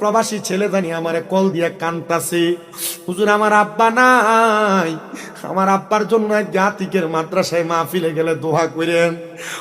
প্রবাসী ছেলে জানি আমারে কল দিয়ে কানতাছে, হুজুর, আমার আব্বা নাই। আমার আব্বার জন্য জাতিকের মাদ্রাসায় মাহফিলে গেলে দোহা করেন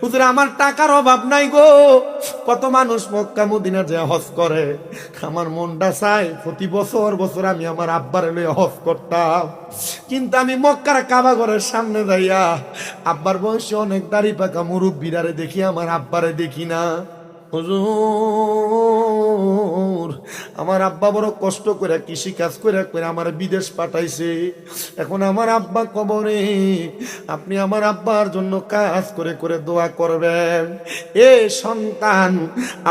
হুজুর, আমার টাকার অভাব নাই গো। কত মানুষ মক্কা মদিনা যে হজ করে। আমার মনটা চাই প্রতি বছর বছর আমি আমার আব্বার লয়ে হজ করতাম। কিন্তু আমি মক্কার কাবা ঘরের সামনে যাইয়া আব্বার বয়সে অনেক দাড়ি পাকা মুরব্বীরারে দেখি, আমার আব্বারে দেখি না। হুজুর, আমার আব্বা বড় কষ্ট করে কৃষি কাজ করে করে আমার বিদেশ পাঠাইছে। এখন আমার আব্বা কবরে, আপনি আমার আব্বার জন্য কাজ করে করে দোয়া করবেন। এ সন্তান,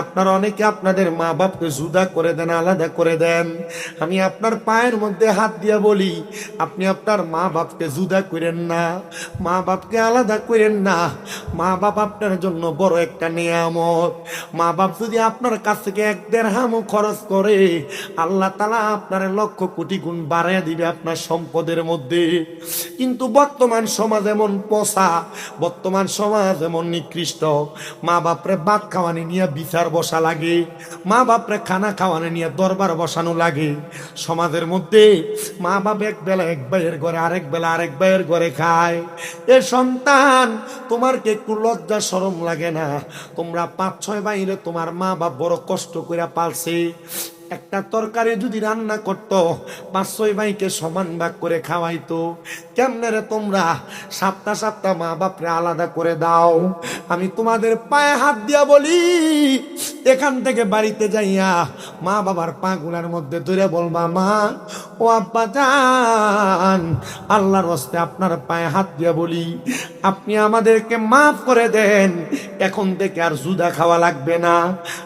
আপনার অনেকে আপনাদের মা বাপকে জুদা করে দেন, আলাদা করে দেন। আমি আপনার পায়ের মধ্যে হাত দিয়ে বলি, আপনি আপনার মা বাপকে জুদা করেন না মা বাপকে আলাদা করেন না। মা বাপ আপনার জন্য বড় একটা নিয়ামত। মা বাপ যদি আপনার কাছ থেকে এক দেড় হামও খরচ করে, আল্লাহ তালা আপনার লক্ষ কোটি গুণ বাড়াইয়া দিবে আপনার সম্পদের মধ্যে। কিন্তু বর্তমান সমাজ এমন পচা, বর্তমান সমাজ এমন নিকৃষ্ট। মা বাপরে ভাত খাওয়ানি নিয়ে বিচার বসা লাগে মা বাপরে খানা খাওয়ানি নিয়ে দরবার বসানো লাগে। সমাজের মধ্যে মা বাপ এক বেলা এক ভাইয়ের ঘরে আরেক বেলা আরেক ভাইয়ের ঘরে খায়। এ সন্তান তোমার কি একটু লজ্জা সরম লাগে না। তোমরা পাঁচ ছয় বাইরে তোমার মা বাপ বড় কষ্ট করে পালছে। একটা তরকারি যদি রান্না করত পাঁচ ছয় ভাইকে সমান ভাগ করে খাওয়াইতো। কেমনে রে তোমরা? সাতটা সাতটা মা বাপরে আলাদা করে দাও। আমি তোমাদের পায়ে হাত দিয়া বলি এখান থেকে বাড়িতে যাইয়া মা বাবার পা গুলার মধ্যে ধরে বলবা, মা, ও আব্বা যান, আল্লাহর হস্তে আপনার পায়ে হাত দিয়া বলি, আপনি আমাদেরকে মাফ করে দেন, এখন থেকে আর জুদা খাওয়া লাগবে না,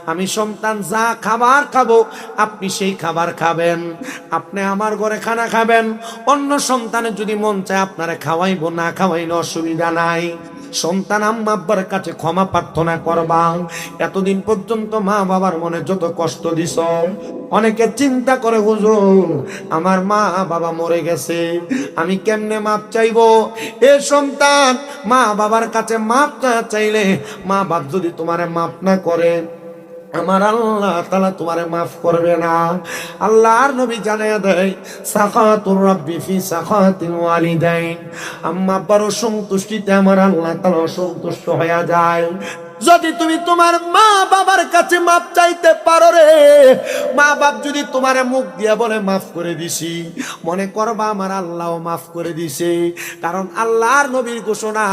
আমি সন্তান যা খাবার খাব, আপনি সেই খাবার খাবেন, আপনি আমার ঘরে খানা খাবেন, অন্য সন্তানের যদি মন চায় আপনারা খাওয়াইবো, না খাওয়াইলে অসুবিধা নাই। সন্তান আম্মা আব্বার কাছে ক্ষমা প্রার্থনা করবা। এতদিন পর্যন্ত মা বাবার মনে যত কষ্ট দিস অনেকে চিন্তা করে, হুজুর, আমার মা বাবা মরে গেছে, আমি কেমনে মাপ চাইব? এ সন্তান মা বাবার কাছে মাপ চাইলে মা বাপ যদি তোমারে মাপ না করে আমার আল্লাহ তালা তোমারে মাফ করবে না। আল্লাহর নবী জানিয়ে দেয় সাখাতুর রব্বি ফি সাখাতিল ওয়ালিদাইন। আম্মা, বড় সন্তুষ্টিতে আমার আল্লাহ তালা সন্তুষ্ট হয়ে যায়। যদি তুমি তোমার মা বাবার কাছে মাপ চাইতে পারো রে, মা বাপ যদি তোমার মুখ দিয়া বলে, মাফ করে দিছি। মনে করবা, আমার আল্লাহ মাফ করে দিছে। কারণ আল্লাহর নবীর ঘোষণা,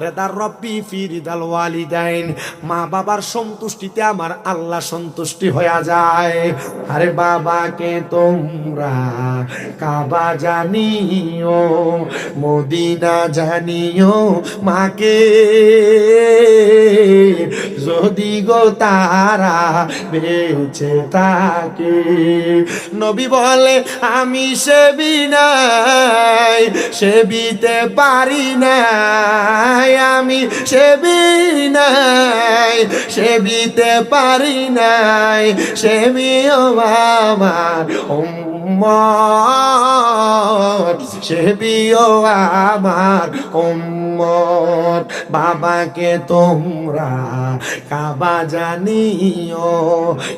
রেদার রব্বি ফিরিদাল ওয়ালিদাইন। মা বাবার সন্তুষ্টিতে আমার আল্লাহ সন্তুষ্টি হয়ে যায়। আরে বাবাকে তোমরা? কাবা জানিও, মদিনা জানিও মাকে। যদি গো তারা বেঁচে থাকে, নবী বলে, আমি সেবি নাই, সেবিতে পারি নাই, আমি সেবি নাই, সেবিতে পারি নাই সেবিও আমার উম্মত সেবিও আমার উম্মত। বাবাকে তোমরা কাবা জানিও,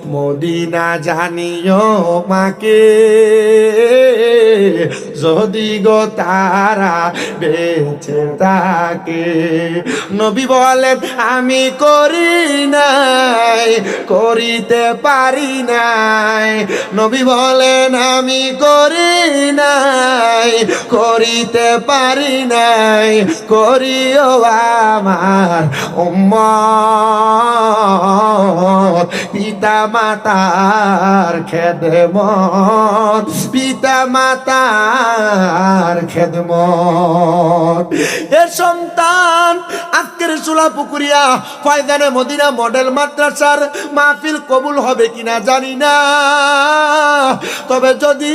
মদিনা জানিও মাকে। যদি গো তারা বেঁচে থাকে, নবী বলেন, আমি করি নাই, করিতে পারি নাই। নবী বলেন আমি করি নাই, করিতে পারি নাই, করিও আমার উম্মত। পিতা মাতার খেদমত পিতা মাতার খেদমত। এ সন্তান আজকের চুলা পুকুরিয়া ফয়দানে মদিনা মডেল মাদ্রাসার মাহফিল কবুল হবে কিনা জানি না। তবে যদি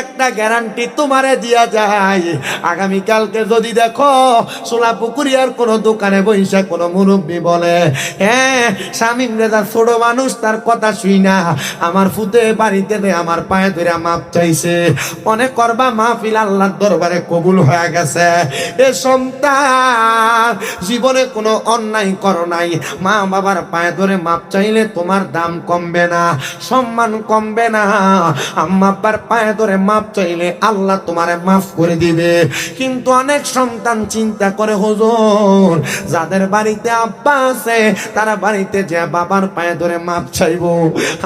একটা গ্যারান্টি তোমারে দিয়া যায়, আগামীকালকে যদি দেখো সোলা পুকুরিয়ার কোনো দোকানে বৈশা কোনো মুরব্বী বলে হ্যাঁ স্বামী রেজা ছোট মানুষ, তার কথা শুই না। আমার ফুতে বাড়িতে আমার পায়ে ধরে মাপ চাইছে। মনে করবা মাহফিল আল্লাহর দরবারে কবুল হয়ে গেছে। এ সন্তান, জীবনে জীবনে কোনো অন্যায় করো নাই। মা বাবার পায়ে ধরে মাপ চাইলে তোমার দাম কমবে না, সম্মান কমবে না। আম্মা আব্বার পায়ে ধরে মাপ চাইলে আল্লাহ তোমারে মাফ করে দিবে। কিন্তু অনেক সন্তান চিন্তা করে, হুজুর, যাদের বাড়িতে আব্বা আছে, তারা বাড়িতে যে বাবার পায়ে ধরে মাপ চাইব,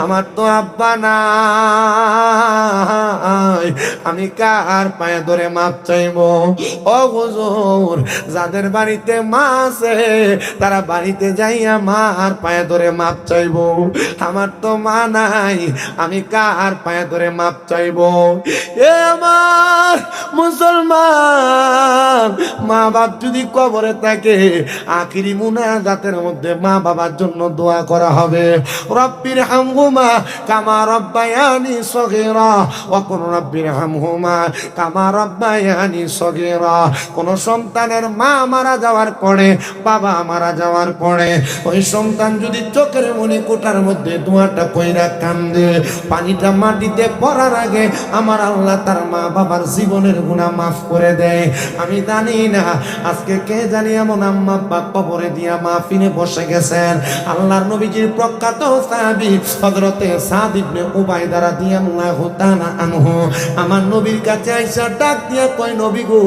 আমার তো আব্বা নাই। আমি কার পায়ে ধরে মাপ চাইব? ও হুজুর, যাদের বাড়িতে মা আছে। তারা বাড়িতে যাইয়া মার পায়ে ধরে মাপ চাইব। আমার তো মা নাই, আমি কার পায়ে ধরে মাপ চাইব? এ আমার মুসলমান মা বাপ যদি কবরে থাকে, আখিরি মুনাজাতের মধ্যে মা বাবার জন্য দোয়া করা হবে। রব্বির হামহুমা কামা রব্বায়ানি সগীরা ওয়া কুন রব্বির হামহুমা কামা রব্বায়ানি সগীরা। কোন সন্তানের মা মারা যাওয়ার পরে বাবা মারা যাওয়ার পরে ওই সন্তান যদি চোখের মনে কোটার মধ্যে দোয়াটা কইরা কান্দে, পানিটা মাটিতে পড়ার আগে আমার আল্লাহ তার মা বাবার জীবনের গুণা মাফ করে দেয়। আমি জানি না, আজকে কে জানি এমন আম্মা আব্বা কবরে দিয়া মাহফিলে বসে গেছেন। আল্লাহর নবীজির প্রখ্যাত সাহাবী হযরতে সাদ ইবনে উবাইদা রাদিয়াল্লাহু তাআলা আনহু, আমার নবীর কাছে আইসা ডাক দিয়া কয়, নবী গো,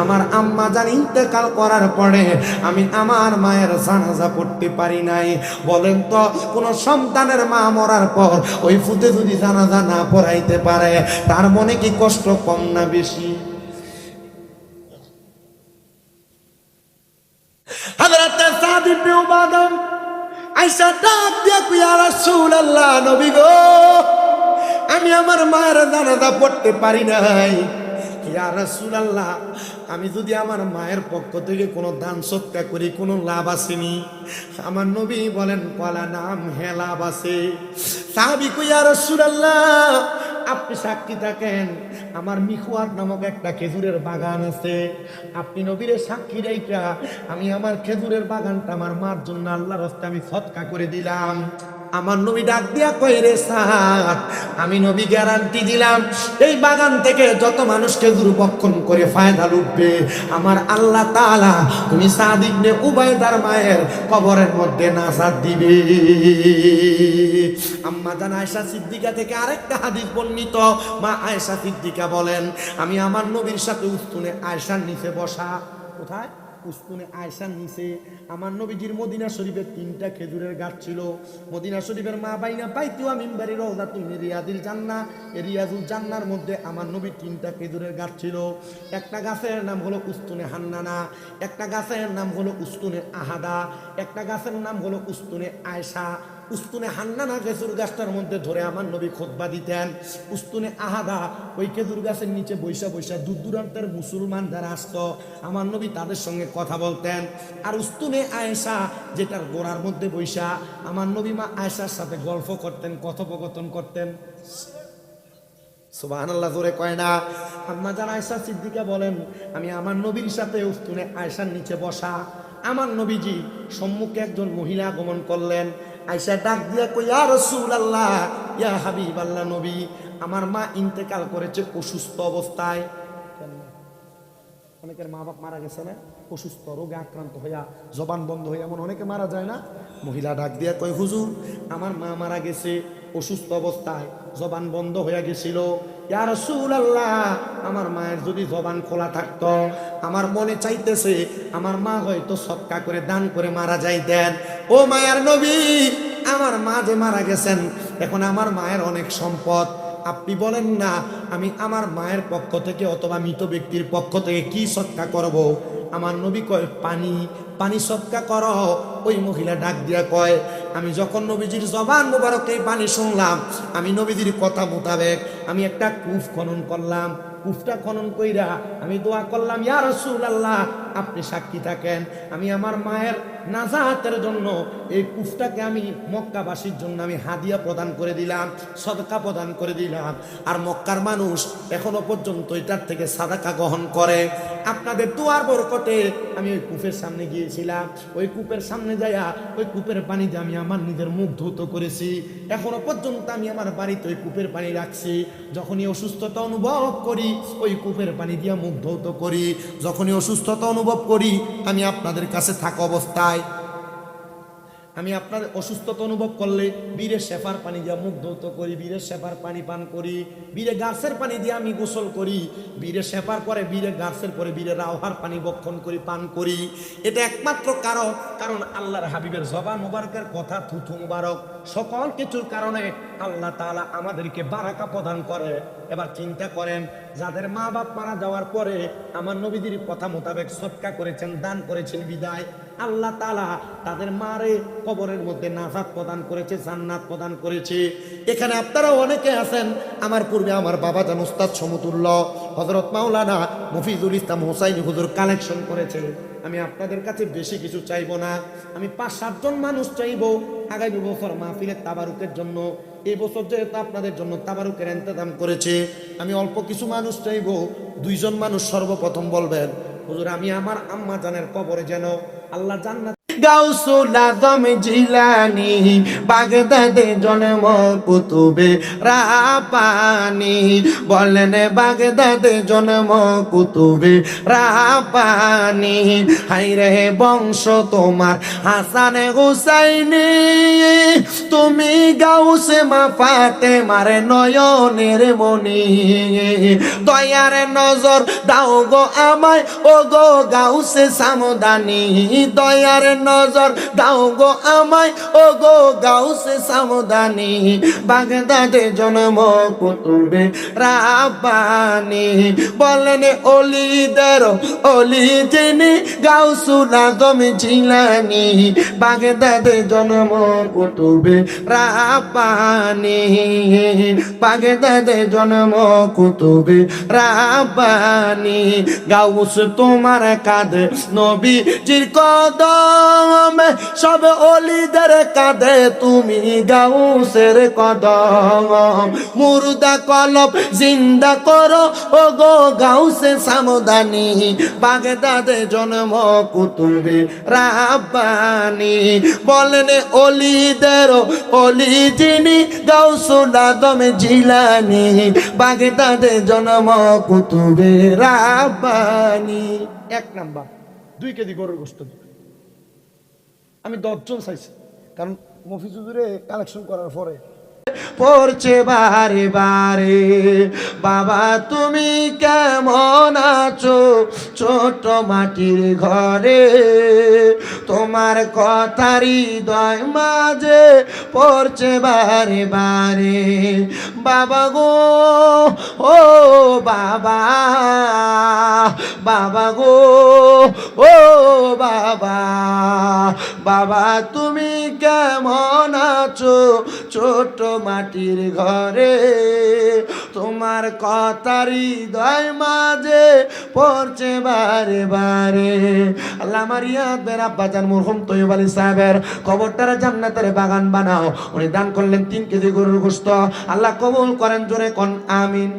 আমার আম্মা জান ইন্তেকাল করার পরে আমি আমার মায়ের জানাজা পড়তে পারি নাই। বলেন তো, কোন সন্তানের মা মরার পর ওই ফুতে যদি জানাজা না পড়াইতে পারে, তার মনে কি কষ্ট কম না বেশি? আমি আমার মায়ের জানাজা পড়তে পারি নাই। ইয়া আমি যদি আমার মায়ের পক্ষ থেকে কোনো দান সত্যা করি, কোনো লাভ আসেনি। আমার নবী বলেন, কলা নাম হে লাভ আছে। সাহাবি কুইয়া রাসূলুল্লাহ, আপনি সাক্ষী থাকেন, আমার মিখুয়ার নামক একটা খেজুরের বাগান আছে। আপনি নবীরে সাক্ষী রেখা আমি আমার খেজুরের বাগানটা আমার মার জন্য আল্লাহ হস্তে আমি সৎকা করে দিলাম। আমার নবী ডাক দিয়া কই রে সাত আমি নবী গ্যারান্টি দিলাম, এই বাগান থেকে যত মানুষকে দুর্বক্ষণ করে ফায়দা লুটবে। আমার আল্লাহ তাআলা তুমি সাদ ইবনে উবাইদার মায়ের কবরের মধ্যে নাসাদ দিবে। আম্মা জান আয়েশা সিদ্দিকা থেকে আরেকটা হাদিস বর্ণিত। মা আয়েশা সিদ্দিকা বলেন, আমি আমার নবীর সাথে উস্তুনে আয়েশার নিচে বসা, কোথায়? উস্তুনে আয়সার নিচে আমার নবীজির মদিনা শরীফের তিনটা খেজুরের গাছ ছিল। মদিনা শরীফের মা বাইনা পাইতেও মিম্বারি রওজা তুমি রিয়াদিল জান্না রিয়াজুল জান্নার মধ্যে আমার নবী তিনটা খেজুরের গাছ ছিল। একটা গাছের নাম হলো উস্তুনে হান্নানা, একটা গাছের নাম হলো উস্তুনে আহাদা, একটা গাছের নাম হলো উস্তুনে আয়সা উস্তুনে হান্নানা খেজুর গাছটার মধ্যে ধরে আমার নবী খোদবা দিতেন। উস্তুনে আহাদা, ওই খেজুর গাছের নিচে বৈশা বৈশা দূর দূরান্তের মুসলমান যারা আসত, আমার নবী তাদের সঙ্গে কথা বলতেন। আর উস্তুনে আয়েশা, যেটার গোড়ার মধ্যে বৈশা, আমার নবী মা আয়েশার সাথে গল্প করতেন, কথোপকথন করতেন। সুবাহান আল্লাহ জোরে কয় না। আম্মা যান আয়সা সিদ্দিকা বলেন, আমি আমার নবীর সাথে উস্তুনে আয়সার নিচে বসা। আমার নবীজি সম্মুখে একজন মহিলা আগমন করলেন। আয়সা ডাক দিয়া কই আর ইয়া রাসূলুল্লাহ, ইয়া হাবিব আল্লাহ নবী, আমার মা ইন্তেকাল করেছে অসুস্থ অবস্থায়। অনেকের মা বাপ মারা গেছে না? অসুস্থ, রোগে আক্রান্ত হইয়া জবান বন্ধ হইয়া এমন অনেকে মারা যায় না? মহিলা ডাক দিয়া কয়, হুজুর, আমার মা মারা গেছে অসুস্থ অবস্থায়, জবান বন্ধ হয়ে গেছিল। ইয়া আল্লাহ আমার মায়ের যদি জবান খোলা থাকতো, আমার মনে চাইতেছে, আমার মা হয়তো সৎকা করে দান করে মারা যাইতেন। ও মায়ার নবী, আমার মা যে মারা গেছেন, এখন আমার মায়ের অনেক সম্পদ। আপনি বলেন না, আমি আমার মায়ের পক্ষ থেকে অথবা মৃত ব্যক্তির পক্ষ থেকে কি সৎকা করব? আমার নবী কয়, পানি পানি সৎকা কর। ওই মহিলা ডাক দিয়া কয়, আমি যখন নবীজির জবান মুবারক এই পানি শুনলাম, আমি নবীজির কথা মোতাবেক আমি একটা কূপ খনন করলাম। কূপটা খনন কইরা আমি দোয়া করলাম, ইয়া রাসূলুল্লাহ, আপনি সাক্ষী থাকেন। আমি আমার মায়ের নাজাহাতের জন্য এই কুফটাকে আমি মক্কাবাসীর জন্য আমি হাদিয়া প্রদান করে দিলাম, সদকা প্রদান করে দিলাম। আর মক্কার মানুষ এখনও পর্যন্ত এটার থেকে সাদাকা গ্রহণ করে। আপনাদের দুয়ার বরকতে। আমি ওই কূপের সামনে গিয়েছিলাম। ওই কূপের সামনে যাইয়া ওই কূপের পানি আমি আমার নিজের মুখ ধৌত করেছি, এখনও পর্যন্ত আমি আমার বাড়িতে ওই কূপের পানি রাখছি। যখনই অসুস্থতা অনুভব করি, ওই কূপের পানি দিয়ে মুখ ধৌত করি। যখনই অসুস্থতা অনুভব করি, আমি আপনাদের কাছে থাকা অবস্থায় আমি আপনার অসুস্থতা অনুভব করলে বীরের শেফার পানি দিয়ে মুখ ধৌত করি, বীরের শেফার পানি পান করি, বীরে গাছের পানি দিয়ে আমি গোসল করি বীরে শেফার পরে বীরে গাছের পরে বীরে রাওহার পানি বক্ষণ করি, পান করি। এটা একমাত্র কারণ কারণ আল্লাহর হাবিবের জবান মুবারকের কথা থুথু মুবারক। সকল কিছুর কারণে আল্লাহ তাআলা আমাদেরকে বারাকা প্রদান করে। এবার চিন্তা করেন, যাদের মা বাপ মারা যাওয়ার পরে আমার নবীদের কথা মোতাবেক সৎকা করেছেন, দান করেছেন বিদায়, আল্লাহ তালা তাদের মারে কবরের মধ্যে নাজাত প্রদান করেছে, জান্নাত প্রদান করেছে। এখানে আপনারা অনেকে আছেন, আমার পূর্বে আমার বাবা জান উস্তাদ সমতুল্য হজরত মাওলানা মফিজুল ইসলাম হোসাইন হুজুর কালেকশন করেছে আমি আপনাদের কাছে বেশি কিছু চাইব না। আমি পাঁচ সাতজন মানুষ চাইব আগামী বছর মাহফিলের তাবারুকের জন্য। এই বছর যেহেতু আপনাদের জন্য তাবারুকের ইন্তজাম করেছে, আমি অল্প কিছু মানুষ চাইব, দুইজন মানুষ সর্বপ্রথম বলবেন, হুজুর, আমি আমার আম্মা জানের কবরে যেন আল্লাহ জান্নাত গাউসুল আজম জিলানি, বাগদাদে জন্ম কুতুবে রাপানি বলেন বাগদাদে জন্ম কুতুবে রাপানি হাই বংশ তোমার হাসান হুসাইনি। তুমি গাউসে মা ফাতে মারে নয়নের মনি দয়ার নজর দাও গো আমায়, ও গো গাউসে সামদানি। দয়ার নজর দাও গো আমায়, ও গো গাউসে সামদানি বাগদাদে জন্ম কুতুবে রাব্বানি। বলেন অলিদের, অলি যিনি গাউসুল আজম জিলানি। বাগদাদে জন্ম কুতুবে রাব্বানি। বাগদাদে জন্ম কুতুবে রাব্বানি। গাউস তোমার কাঁধে নবীজির কদম। সব অলিদের কাঁধে তুমি গাউসের কদম। মুর্দা কলব জিন্দা করো ও গো গাউসে সামদানি। বাগদাদে জন্ম কুতুবে রাব্বানি। বলেন অলিদের অলি যিনি, গাউসুল আদম জিলানি। বাগদাদে জন্ম কুতুবে রাব্বানি। এক নাম্বার, দুই কেজি গরুর গোস্ত। আমি দশজন চাইছি। কারণ মফিজুদুরে কালেকশন করার পরে। পড়ছে বারে বারে, বাবা তুমি কেমন আছো? ছোট মাটির ঘরে, তোমার কথার হৃদয় মাঝে পড়ছে বারে বারে। বাবা গো, ও বাবা বাবা গো, ও বাবা। বাবা, তুমি কেমন আছো? ছোট মাটির ঘরে তোমার কথার হৃদয় মাঝে পড়ছে বারে বারে। আল্লাহ আমার ইয়াদ বের আব্বাজান মুরহুম তৈব আলী সাহেবের কবরটার জান্নাতের বাগান বানাও। উনি দান করলেন তিন কেজি গরুর গোস্ত। আল্লাহ কবুল করেন জোরে কন, আমিন।